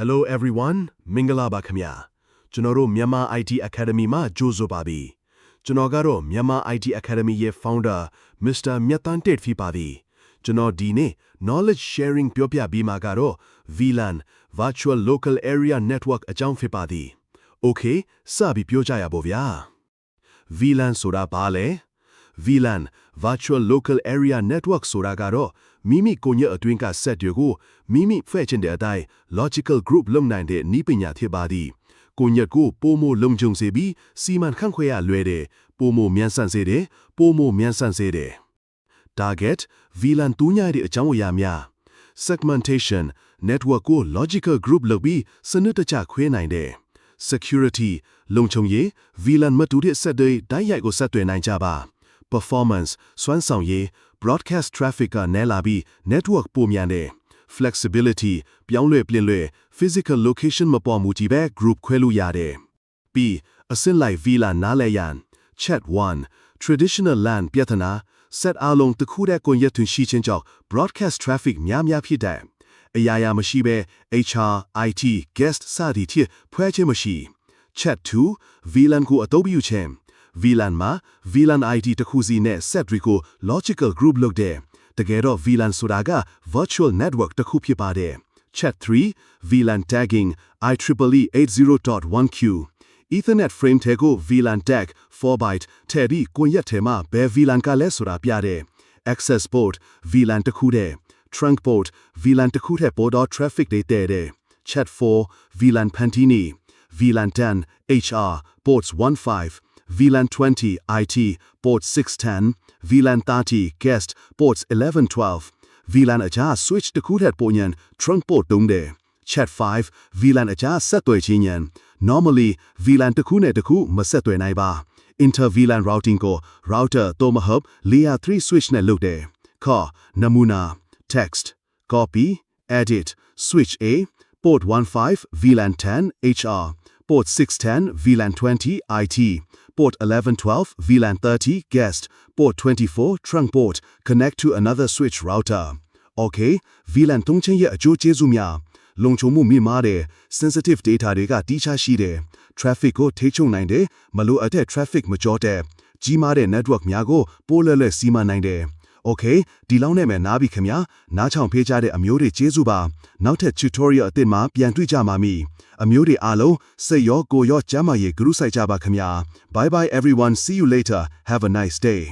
Hello everyone မင်္ဂလာပါခင်ဗျာကျွန်တော်တို့မြန်မာ IT Academy မှာကြိုဆိုပါပြီကျွန်တော်ကတော့မြန်မာ IT Academy ရဲ့ founder Mr. မြတ်တန်းတက်ဖီပါသည်ကျွန်တော်ဒီနေ့ knowledge sharing ပြောပြပြီးမှာကတော့ VLAN Virtual Local Area Network အကြောင်းဖြစ်ပါသည် Okay စပြီးပြောကြရပါဗျာ VLAN ဆိုတာဘာလဲ VLAN Virtual Local Area Network ဆိုတာကတော့မိမိကိုယ်ညက်အတွင်းက set တွေကိုမိမိဖွဲ့ချင်တဲ့အတိုင်း logical group လုပ်နိုင်တဲ့နည်းပညာဖြစ်ပါသည်ကိုယ်ညက်ကိုပိုမိုလုံခြုံစေပြီးစီမံခန့်ခွဲရလွယ်တယ်ပိုမိုမြန်ဆန်စေတယ်ပိုမိုမြန်ဆန်စေတယ် target VLAN တူးညတဲ့အကြောင်းအရာများ segmentation network ကို logical group လုပ်ပြီးစနစ်တကျခွဲနိုင်တယ် security လုံခြုံရေး VLAN မတူတဲ့ set တွေတိုက်ရိုက်ကိုဆက်သွယ်နိုင်ကြပါ performance စွမ်းဆောင်ရည် broadcast traffic ကနဲလာပြီး network ပိုမြန်တယ် flexibility ပြောင်းလဲပြင်လဲ physical location မပေါ်မူကြည့်ပဲ group ခွဲလို့ရတယ် B အစင်လိုက် VLAN နားလဲရန် chat 1 traditional LAN ပြဿနာ set အလုံးတစ်ခုတည်းကိုရက်ထွင်ရှိခြင်းကြောင့် broadcast traffic များများဖြစ်တဲ့အရာရာမရှိပဲ HR IT guest စသည်ဖြင့်ဖွဲ့ခြင်းမရှိ chat 2 VLAN ကိုအသုံးပြုခြင်း VLAN မှာ VLAN ID တစ်ခုစီနဲ့ set တွေကို logical group လုပ်တဲ့တကယ်တော့ VLAN ဆိုတာက virtual network တစ်ခုဖြစ်ပါတယ် chat 3 VLAN tagging IEEE 80.1q Ethernet frame ထဲကို VLAN tag 4 byte ထည့်ပြီးကွန်ရက်ထဲမှာဘယ် VLAN ကလဲဆိုတာပြတဲ့ access port VLAN တစ်ခုတည်း trunk port VLAN တစ်ခုထက်ပိုတော့ traffic တွေတဲ့တဲ့ chat 4 VLAN Pantini VLAN 10 HR ports 15 VLAN 20 IT port 610 VLAN 30 guest ports 11 12 VLAN အကြား switch တစ်ခုထက်ပိုညံ trunk port တုံးတယ် chat 5 VLAN အကြားဆက်သွယ်ခြင်းညံ normally VLAN တစ်ခုနဲ့တစ်ခုမဆက်သွယ်နိုင်ပါ inter VLAN routing ကို router သို့မဟုတ် layer 3 switch နဲ့လုပ်တယ်ခေါ်နမူနာ text copy edit switch A port 15 VLAN 10 HR port 610 VLAN 20 IT port 1112 VLAN 30 guest port 24 trunk port connect to another switch router okay VLAN သုံးချင်းရဲ့အကျိုးကျေးဇူးများလုံခြုံမှုမြင့်မားတဲ့ sensitive data တွေကတိကျရှိတယ် traffic ကိုထိချုံနိုင်တယ်မလိုအပ်တဲ့ traffic မကြောတဲ့ကြီးမားတဲ့ network များကိုပိုးလဲလဲစီမံနိုင်တယ် Okay ဒီလောက်နဲ့မယ်နားပြီခင်ဗျာနားချောင်ဖေးကြတဲ့အမျိုးတွေကျေးဇူးပါနောက်ထပ် tutorial အသစ်မှာပြန်တွေ့ကြပါမည်အမျိုးတွေအားလုံးစိတ်ရောကိုယ်ရောကျမ်းမာရေးဂရုစိုက်ကြပါခင်ဗျာ Bye bye everyone see you later have a nice day